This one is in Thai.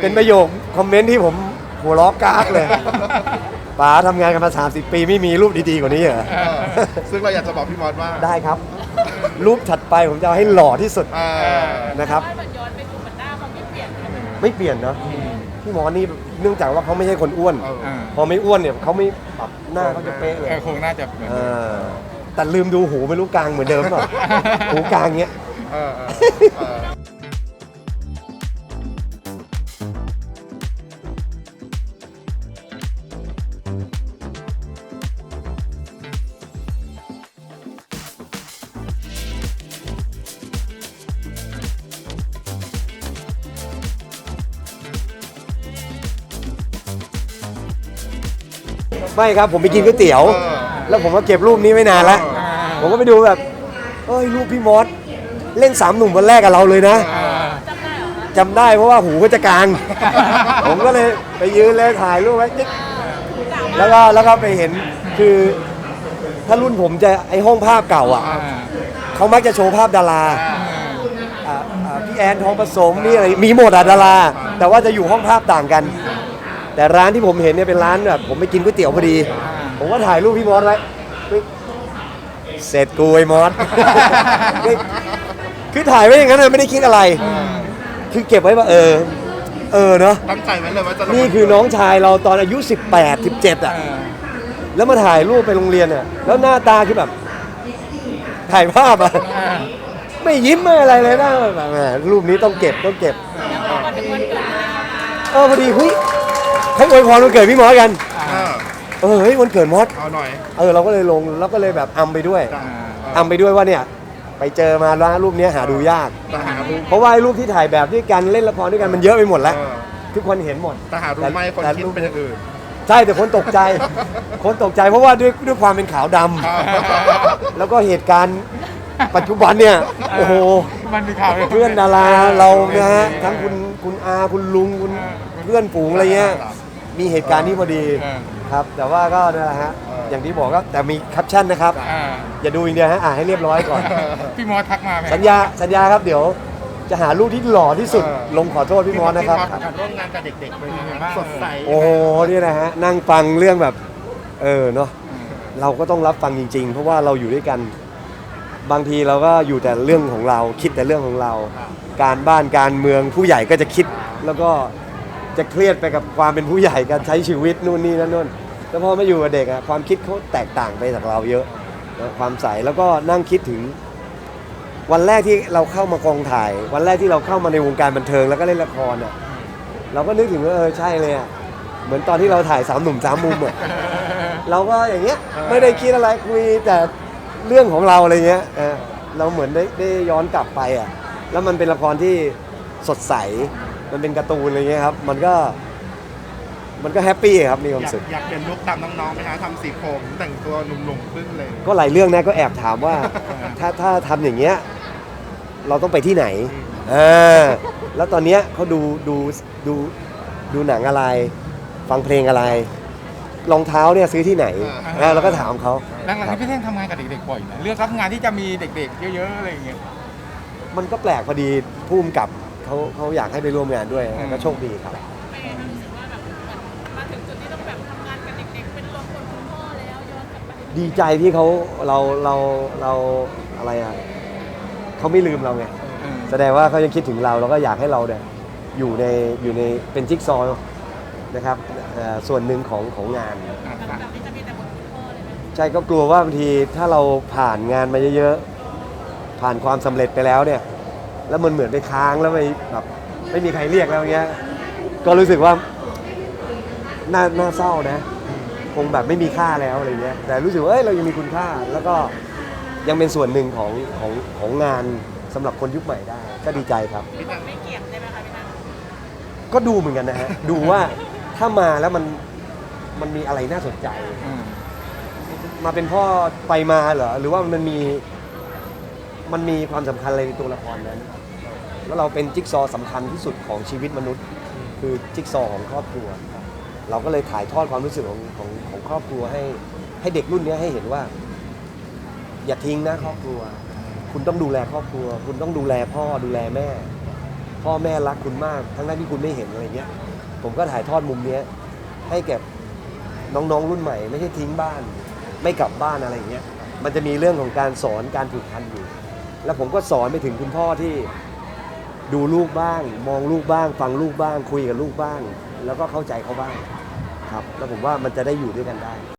เป็นประโยคคอมเมนต์ที่ผมหัวล้อกากเลยป๋าทำงานกันมา 30 ปีไม่มีรูปดีๆกว่านี้เหรอ เออซึ่งเราอยากจะบอกพี่มอสว่าได้ครับ รูปถัดไปผมจะเอาให้หล่อที่สุดเออนะครับถ้ามันย้อนไปดูเหมือนหน้าเขาไม่เปลี่ยนเลยไม่เปลี่ยนเนาะพี่หมอนี่เนื่องจากว่าเขาไม่ใช่คนอ้วน เอออ่าพอไม่อ้วนเนี่ยเขาไม่ปรับหน้าเขาจะเป๊ะเลยเออคงน่าจะเหมือนเออแต่ลืมดูหูไม่รู้กลางเหมือนเดิมเปล่าหูกลางเงี้ย เออเออเออ ไม่ครับผมไปกินก๋วยเตี๋ยวเออแล้วผมก็เก็บรูปนี้ไว้นานแล้วอ่าผมก็ไปดูแบบเอ้ยรูปพี่มอสเล่นสามหนุ่มวันแรกกับเราเลยนะอ่าจำได้เหรอคะจำได้เพราะว่าหูก็จะกลาง ผมก็เลยไปยืนเลยถ่ายรูปไว้จิ๊กแล้วก็แล้วก็ไปเห็นคือถ้ารุ่นผมจะไอห้องภาพเก่าอะอ่าเขามักจะโชว์ภาพดาราอ่าอ่าพี่แอนทองผสมมีอะไรมีหมดอะดารา แต่ว่าจะอยู่ห้องภาพต่างกัน แต่ร้านที่ผมเห็นเนี่ยเป็นร้านแบบผมไปกินก๋วยเตี๋ยวพอดี ผมก็ถ่ายรูปพี่มอสไว้เฮ้ยเสร็จกูไอ้มอสเฮ้ยคือถ่ายไว้อย่างนั้นเลยไม่ได้คิดอะไร คือเก็บไว้ว่าเออ เออเนาะ ตั้งใจไว้เลยว่าจะลงนี่คือน้องชายเราตอนอายุ 18 17อะเออแล้วมาถ่ายรูปไปโรงเรียนอะ แล้วหน้าตาคือแบบ ถ่ายภาพอะอ่าไม่ยิ้มไม่อะไรเลยนะแบบแหมรูปนี้ต้องเก็บต้องเก็บวันถึงวันเกิดอะไรเออพอดีเฮ้ย ให้อวยพรวันเกิดพี่มอสกันเออเออเฮ้ยวันเกิดมอส เอาหน่อยเออเราก็เลยลงแล้วก็เลยแบบอำไปด้วยจ้ะเอออำไปด้วยว่าเนี่ยไปเจอมาแล้วรูปเนี้ยหาดูยาก แต่หารู้เพราะว่าไอ้รูปที่ถ่ายแบบด้วยกันเล่นละครด้วยกันมันเยอะไปหมดแล้ว เออทุกคนเห็นหมด แต่หารู้ไหมคนแต่คิดรูป เป็นอย่างอื่น ใช่แต่คนตกใจ คนตกใจเพราะว่าด้วยด้วยความเป็นขาวดำแล้วก็เหตุการณ์ปัจจุบันเนี่ยโอ้โหมันมีข่าวเพื่อนดาราเรานะฮะทั้งคุณคุณอาคุณลุงคุณเพื่อนฝูงอะไรเงี้ย มีเหตุการณ์นี้พอดีเออครับ แต่ว่าก็นั่นแหละฮะอย่างที่บอกก็แต่มีแคปชั่นนะครับ อ่าอย่าดูอย่างเดียวฮะอ่านให้เรียบร้อยก่อน พี่มอสทักมาไหม สัญญาสัญญาครับเดี๋ยวจะหารูปที่หล่อที่สุดเออ ลงขอโทษพี่มอสนะครับ การร่วมงานกับเด็กๆเป็นยังไงบ้างสดใสโอ้โหนี่นะฮะนั่งฟังเรื่องแบบ เออเนาะเราก็ต้องรับฟังจริง ๆ เพราะว่าเราอยู่ด้วยกัน บางทีเราก็อยู่แต่เรื่องของเรา คิดแต่เรื่องของเรา การบ้านการเมืองผู้ใหญ่ก็จะคิด แล้วก็ จะเครียดไปกับความเป็นผู้ใหญ่การใช้ชีวิตนู่นนี่นั่นนู่นแต่พอมาอยู่กับเด็กอะความคิดเขาแตกต่างไปจากเราเยอะนะความใสแล้วก็นั่งคิดถึง วันแรกที่เราเข้ามากองถ่าย วันแรกที่เราเข้ามาในวงการบันเทิงแล้วก็เล่นละครอะเราก็นึกถึงว่าเออใช่เลยอะเหมือนตอนที่เราถ่ายสามหนุ่มสามมุมอะเราก็อย่างเงี้ยไม่ได้คิดอะไรคุยแต่เรื่องของเราอะไรเงี้ยเออเราเหมือนได้ได้ย้อนกลับไปอะแล้วมันเป็นละครที่สดใส มันเป็นการ์ตูนอะไรเงี้ยครับ มันก็ มันก็แฮปปี้ครับมีความอยากสุข อยากเปลี่ยนลุคตามน้องๆไหมคะทำสีผมแต่งตัวหนุ่มๆขึ้นเลย ก็หลายเรื่องนะก็แอบถามว่า ถ้าถ้าทำอย่างเงี้ยเราต้องไปที่ไหนอ่าแล้วตอนเนี้ยเขาดูดูดูดูหนังอะไร ฟังเพลงอะไรรองเท้าเนี่ยซื้อที่ไหนอ่าเราก็ถามเขาหลังๆที่พี่เท่งทำงานกับเด็กๆบ่อยนะเลือกรับงานที่จะมีเด็กๆ เยอะๆอะไรอย่างเงี้ยมันก็แปลกพอดีผู้กำกับ เขาเขาอยากให้ไปร่วมงานด้วยอืมก็โชคดีครับเป็นไงคะรู้สึกว่าแบบเหมือนมาถึงจุดที่ต้องแบบทำงานกับเด็กๆ เป็นรวมคนคุณพ่อแล้วย้อนกลับไปดีใจที่เขาเราเราเราอะไรอะเขาไม่ลืมเราไงเออแสดงว่าเขายังคิดถึงเราแล้วก็อยากให้เราเนี่ยอยู่ในอยู่ในเป็นจิ๊กซอว์นะครับเอ่อส่วนหนึ่งของของงานอะลำดับนี้จะมีแต่บทคุณพ่อเลยไหมใช่ก็กลัวว่าบางทีถ้าเราผ่านงานมาเยอะๆ ผ่านความสำเร็จไปแล้วเนี่ย แล้วมันเหมือนไปค้างแล้วไปแบบไม่มีใครเรียกแล้วอย่างเงี้ย ก็รู้สึกว่าน่าน่าเศร้านะ คงแบบไม่มีค่าแล้วอะไรเงี้ย แต่รู้สึกว่าเอ้ยเรายังมีคุณค่า แล้วก็ยังเป็นส่วนหนึ่งของของของงานสำหรับคนยุคใหม่ได้ ก็ดีใจครับไม่เกี่ยงได้ไหมคะพี่นัทก็ดูเหมือนกันนะฮะ ดูว่าถ้ามาแล้วมันมันมีอะไรน่าสนใจ อืมมาเป็นพ่อไปมาเหรอ หรือว่ามันมีมันมีความสำคัญอะไรในตัวละครนั้น แล้วเราเป็นจิ๊กซอว์สำคัญที่สุดของชีวิตมนุษย์ คือจิ๊กซอของครอบครัว เราก็เลยถ่ายทอดความรู้สึกของของของครอบครัวให้ให้เด็กรุ่นเนี้ยให้เห็นว่า อย่าทิ้งนะครอบครัว คุณต้องดูแลครอบครัว คุณต้องดูแลพ่อดูแลแม่พพ่อแม่รักคุณมาก ทั้งนั้นที่คุณไม่เห็นอะไรเงี้ย ผมก็ถ่ายทอดมุมเนี้ยให้แก่น้องๆรุ่นใหม่ ไม่ใช่ทิ้งบ้าน ไม่กลับบ้านอะไรเงี้ย มันจะมีเรื่องของการสอนการผูกพันอยู่ แล้วผมก็สอนไปถึงคุณพ่อที่ ดูลูกบ้าง มองลูกบ้าง ฟังลูกบ้าง คุยกับลูกบ้าง แล้วก็เข้าใจเขาบ้างครับ แล้วผมว่ามันจะได้อยู่ด้วยกันได้